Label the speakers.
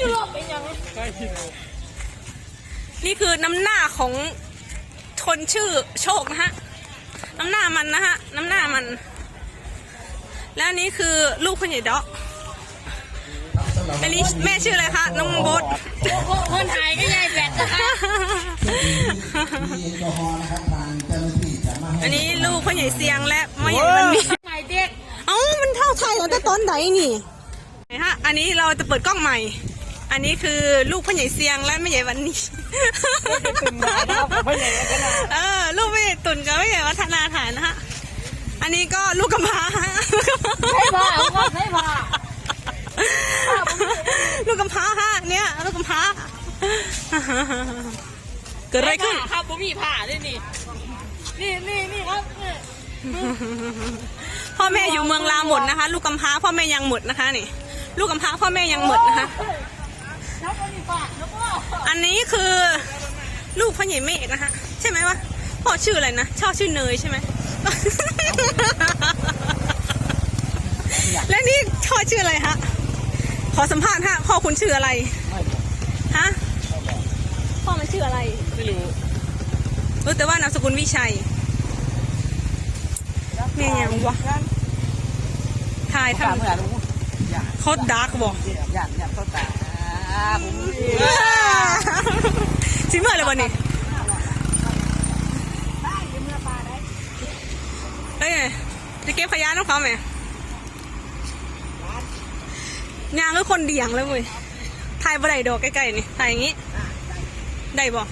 Speaker 1: ยุโรปเป็นยังไง
Speaker 2: นี่คือน้ำหน้าของคนชื่อโชคนะฮะ น้ำหน้ามันนะฮะ น้ำหน้ามัน และอันนี้คือลูกพ่อใหญ่ด็อกอันนี้แม่ชื่ออะไรคะ น้องโบ๊ท
Speaker 1: คนไทยก็ยายแบดนะคะ
Speaker 3: มีแอลกอฮอล์นะครับทางเจ้าหน้าที่จะมาให้
Speaker 2: อันนี้ลูกพ่อใหญ่เสียงและพ่อใหญ่มันมี
Speaker 1: ใหม่เด็ก
Speaker 2: เอ้ามันเท่าไทยตั้งแต่ตอนไหนนี่ไหนฮะ อันนี้เราจะเปิดกล้องใหม่ อันนี้คือลูกพ่อใหญ่เสียงและแม่ใหญ่วันนี้เออลูกพ่อใหญ่ตุ่นกับแม่ใหญ่วัฒนาฐานนะฮะอันนี้ก็ลูกกำพร้าฮะ
Speaker 1: ให้ผ่าเอาก่อนให้ผ่า
Speaker 2: ลูกกำพร้าฮะเนี่ยลูกกำพร้าเกิดอะไรขึ้น
Speaker 1: ครับผมมีผ่าด้วยนี่นี่นี่นี่ครับนี่
Speaker 2: พ่อแม่อยู่เมืองลาวหมดนะคะ ลูกกำพร้าพ่อแม่ยังหมดนะคะนี่ ลูกกำพร้าพ่อแม่ยังหมดนะคะ อันนี้คือลูกพ่อใหญ่เมฆนะคะใช่ไหมวะพ่อชื่ออะไรนะชอบชื่อเนยใช่ไหมและนี่พ่อชื่ออะไรฮะขอสัมภาษณ์ฮะพ่อคุณชื่ออะไรฮะพ่อมันชื่ออะไร
Speaker 1: ไม่รู้
Speaker 2: รู้แต่ว่านามสกุลวิชัยแม่ยังวะถ่ายท
Speaker 3: เมื่อรู้อยากำ
Speaker 2: โคตรดาร์กบอก
Speaker 3: อยากอยากเข้าตาผม
Speaker 2: สิเมื่อไรวะนี่เฮ้ยจะเก็บขยะน้องเขาไหมยางก็คนเดียงแล้วเว้ยถ่ายบ่ได้ดอกใกล้ๆนี่ถ่ายอย่างงี้ ได้บ่